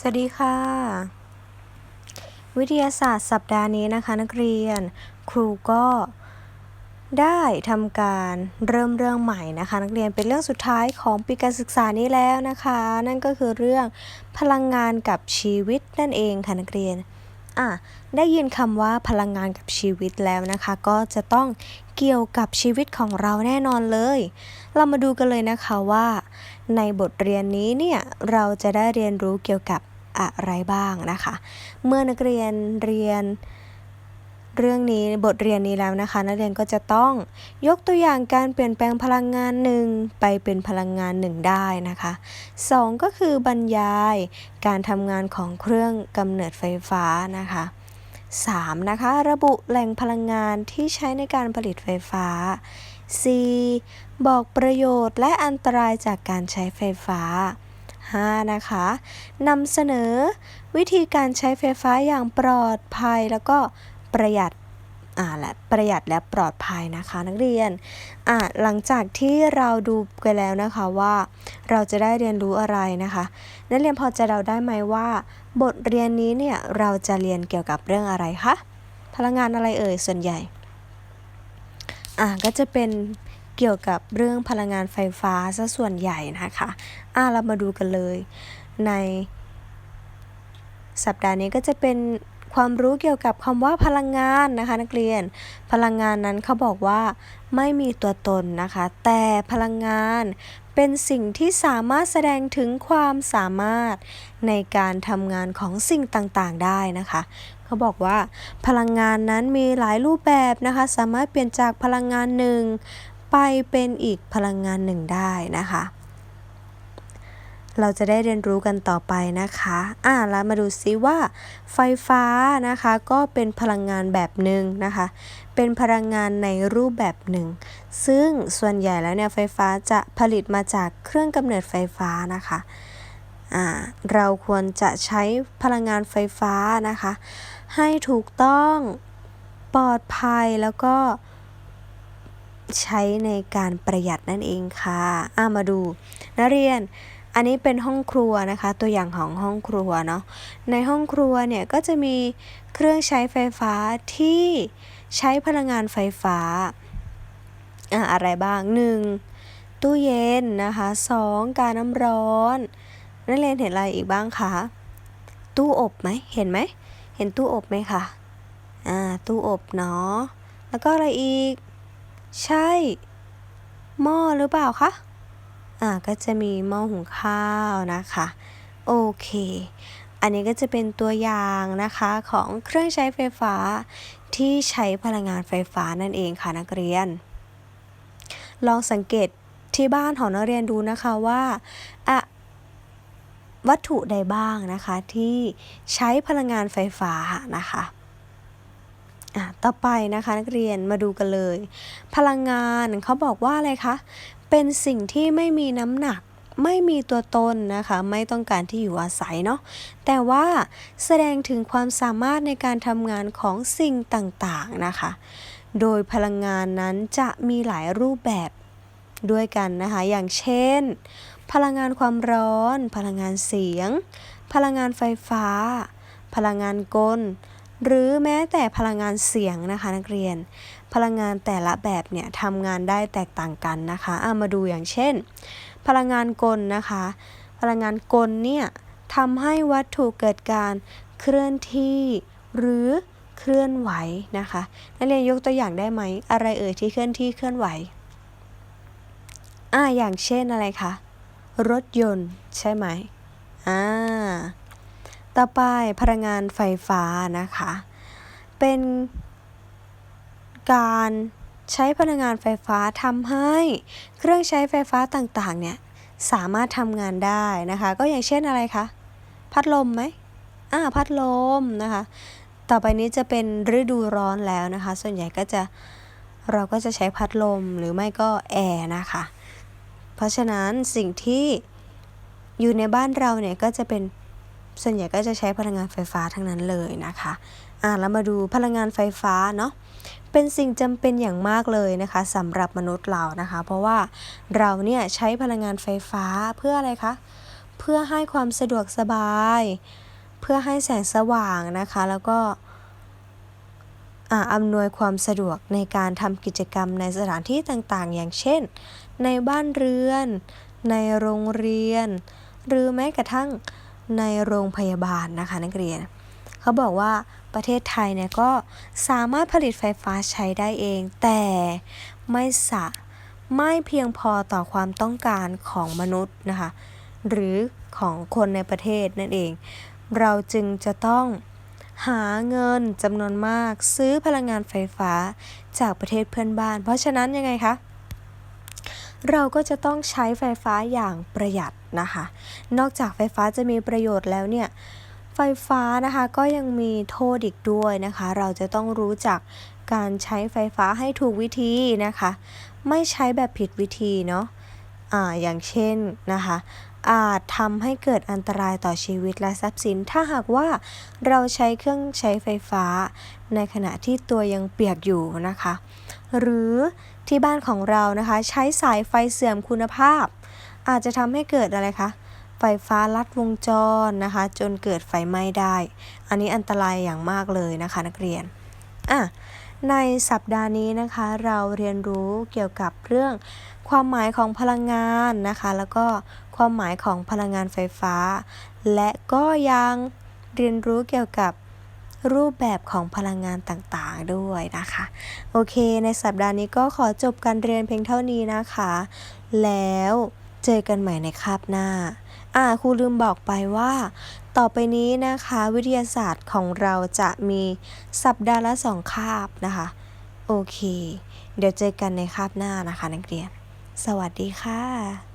สวัสดีค่ะ วิทยาศาสตร์สัปดาห์นี้นะคะ นักเรียน ครูก็ได้ทำการเริ่มเรื่องใหม่นะคะ นักเรียนเป็นเรื่องสุดท้ายของปีการศึกษานี้แล้วนะคะ นั่นก็คือเรื่องพลังงานกับชีวิตนั่นเองค่ะนักเรียนอะได้ยินคำว่าพลังงานกับชีวิตแล้วนะคะ ก็จะต้องเกี่ยวกับชีวิตของเราแน่นอนเลย เรามาดูกันเลยนะคะว่า ในบทเรียนนี้เนี่ยเราจะได้เรียนรู้เกี่ยวกับอะไรบ้างนะคะ เมื่อนักเรียนเรียนเรื่องนี้บทเรียนนี้แล้วนะคะ นักเรียนก็จะต้องยกตัวอย่างการเปลี่ยนแปลงพลังงานหนึ่งไปเป็นพลังงานหนึ่งได้นะคะสองก็คือบรรยายการทำงานของเครื่องกำเนิดไฟฟ้านะคะ 3. นะคะ ระบุแหล่งพลังงานที่ใช้ในการผลิตไฟฟ้า 4. บอกประโยชน์และอันตรายจากการใช้ไฟฟ้า 5. นะคะนำเสนอวิธีการใช้ไฟฟ้าอย่างปลอดภัยแล้วก็ประหยัด และประหยัดและปลอดภัยนะคะนักเรียนอ่าหลังจากที่เราดูกันแล้วนะคะว่าเราจะได้เรียนรู้อะไรนะคะ นักเรียนพอจะเดาได้ไหมว่า บทเรียนนี้เนี่ยเราจะเรียนเกี่ยวกับเรื่องอะไรคะพลังงานอะไรเอ่ยส่วนใหญ่อ่าก็จะเป็นเกี่ยวกับเรื่องพลังงานไฟฟ้าซะส่วนใหญ่นะคะอ่าเรามาดูกันเลยในสัปดาห์นี้ก็จะเป็น ความรู้เกี่ยวกับคำว่าพลังงานนะคะนักเรียน พลังงานนั้นเขาบอกว่าไม่มีตัวตนนะคะ แต่พลังงานเป็นสิ่งที่สามารถแสดงถึงความสามารถในการทำงานของสิ่งต่างๆได้นะคะ เขาบอกว่า พลังงานนั้นมีหลายรูปแบบนะคะ สามารถเปลี่ยนจากพลังงานหนึ่งไปเป็นอีกพลังงานหนึ่งได้นะคะ เราจะได้เรียนรู้กันต่อไปนะคะอ่าแล้วมาดูซิว่า ไฟฟ้านะคะ ก็เป็นพลังงานแบบหนึ่งนะคะ เป็นพลังงานในรูปแบบหนึ่ง ซึ่งส่วนใหญ่แล้วเนี่ยไฟฟ้าจะผลิตมาจากเครื่องกำเนิดไฟฟ้านะคะอ่าเราควรจะใช้พลังงานไฟฟ้านะคะ ให้ถูกต้องปลอดภัยแล้วก็ใช้ในการประหยัดนั่นเองค่ะ อ่ามาดู นักเรียน อันนี้เป็นห้องครัวนะคะ ตัวอย่างของห้องครัวเนาะในห้องครัวเนี่ยก็จะมีเครื่องใช้ไฟฟ้าที่ใช้พลังงานไฟฟ้าอ่าอะไรบ้าง 1. ตู้เย็นนะคะ 2. การน้ำร้อนนักเรียนเห็นอะไรอีกบ้างคะตู้อบไหมเห็นไหมเห็นตู้อบไหมคะอ่าตู้อบเนาะแล้วก็อะไรอีก ใช่ หม้อหรือเปล่าคะ อ่าก็จะมีหม้อหุงข้าวนะคะ โอเค อันนี้ก็จะเป็นตัวอย่างนะคะของเครื่องใช้ไฟฟ้าที่ใช้พลังงานไฟฟ้านั่นเองค่ะนักเรียน ลองสังเกตที่บ้านของนักเรียนดูนะคะว่าอะวัตถุใดบ้างนะคะที่ใช้พลังงานไฟฟ้านะคะอะ ต่อไปนะคะนักเรียนมาดูกันเลย พลังงานเขาบอกว่าอะไรคะ เป็นสิ่งที่ไม่มีน้ำหนักไม่มีตัวตนนะคะ ไม่ต้องการที่อยู่อาศัยเนาะแต่ว่าแสดงถึงความสามารถในการทำงานของสิ่งต่างๆนะคะ โดยพลังงานนั้นจะมีหลายรูปแบบด้วยกันนะคะ อย่างเช่น พลังงานความร้อน พลังงานเสียง พลังงานไฟฟ้า พลังงานกล หรือแม้แต่พลังงานเสียงนะคะนักเรียน พลังงานแต่ละแบบเนี่ยทำงานได้แตกต่างกันนะคะเอามาดูอย่างเช่น พลังงานกลนะคะ พลังงานกลเนี่ยทำให้วัตถุเกิดการเคลื่อนที่ หรือเคลื่อนไหวนะคะนักเรียนยกตัวอย่างได้ไหมอะไรเอ่ยที่เคลื่อนที่เคลื่อนไหวอ่าอย่างเช่นอะไรคะรถยนต์ใช่ไหมอ่า ต่อไปพลังงานไฟฟ้านะคะ เป็นการใช้พลังงานไฟฟ้าทำให้เครื่องใช้ไฟฟ้าต่างๆเนี่ยสามารถทำงานได้นะคะ ก็อย่างเช่นอะไรคะพัดลมไหมอ่าพัดลมนะคะ ต่อไปนี้จะเป็นฤดูร้อนแล้วนะคะ ส่วนใหญ่ก็จะเราก็จะใช้พัดลมหรือไม่ก็แอร์นะคะ เพราะฉะนั้นสิ่งที่อยู่ในบ้านเราเนี่ยก็จะเป็น ส่วนใหญ่ก็จะใช้พลังงานไฟฟ้าทั้งนั้นเลยนะคะอ่าแล้วมาดูพลังงานไฟฟ้าเนาะเป็นสิ่งจำเป็นอย่างมากเลยนะคะสำหรับมนุษย์เรานะคะ เพราะว่าเราเนี่ยใช้พลังงานไฟฟ้าเพื่ออะไรคะเพื่อให้ความสะดวกสบาย เพื่อให้แสงสว่างนะคะ แล้วก็อ่าอำนวยความสะดวกในการทำกิจกรรมในสถานที่ต่างๆ อย่างเช่น ในบ้านเรือน ในโรงเรียน หรือแม้กระทั่ง ในโรงพยาบาลนะคะนักเรียน เขาบอกว่าประเทศไทยเนี่ยก็สามารถผลิตไฟฟ้าใช้ได้เอง แต่ไม่สะไม่เพียงพอต่อความต้องการของมนุษย์นะคะ หรือของคนในประเทศนั่นเอง เราจึงจะต้องหาเงินจำนวนมากซื้อพลังงานไฟฟ้าจากประเทศเพื่อนบ้าน เพราะฉะนั้นยังไงคะ เราก็จะต้องใช้ไฟฟ้าอย่างประหยัดนะคะ นอกจากไฟฟ้าจะมีประโยชน์แล้วเนี่ยไฟฟ้านะคะก็ยังมีโทษอีกด้วยนะคะ เราจะต้องรู้จักการใช้ไฟฟ้าให้ถูกวิธีนะคะ ไม่ใช้แบบผิดวิธีเนาะอ่าอย่างเช่นนะคะ อาจทำให้เกิดอันตรายต่อชีวิตและทรัพย์สิน ถ้าหากว่าเราใช้เครื่องใช้ไฟฟ้า ในขณะที่ตัวยังเปียกอยู่นะคะ หรือที่บ้านของเรานะคะ ใช้สายไฟเสื่อมคุณภาพ อาจจะทำให้เกิดอะไรคะไฟฟ้าลัดวงจรนะคะ จนเกิดไฟไหม้ได้ อันนี้อันตรายอย่างมากเลยนะคะ นักเรียนอะในสัปดาห์นี้นะคะ เราเรียนรู้เกี่ยวกับเรื่องความหมายของพลังงานนะคะ แล้วก็ความหมายของพลังงานไฟฟ้า และก็ยังเรียนรู้เกี่ยวกับ รูปแบบของพลังงานต่างๆด้วยนะคะ โอเค ในสัปดาห์นี้ก็ขอจบการเรียนเพียงเท่านี้นะคะ แล้วเจอกันใหม่ในคาบหน้า อ่าครูลืมบอกไปว่า ต่อไปนี้นะคะวิทยาศาสตร์ของเราจะมีสัปดาห์ละสองคาบนะคะ โอเค เดี๋ยวเจอกันในคาบหน้านะคะนักเรียน สวัสดีค่ะ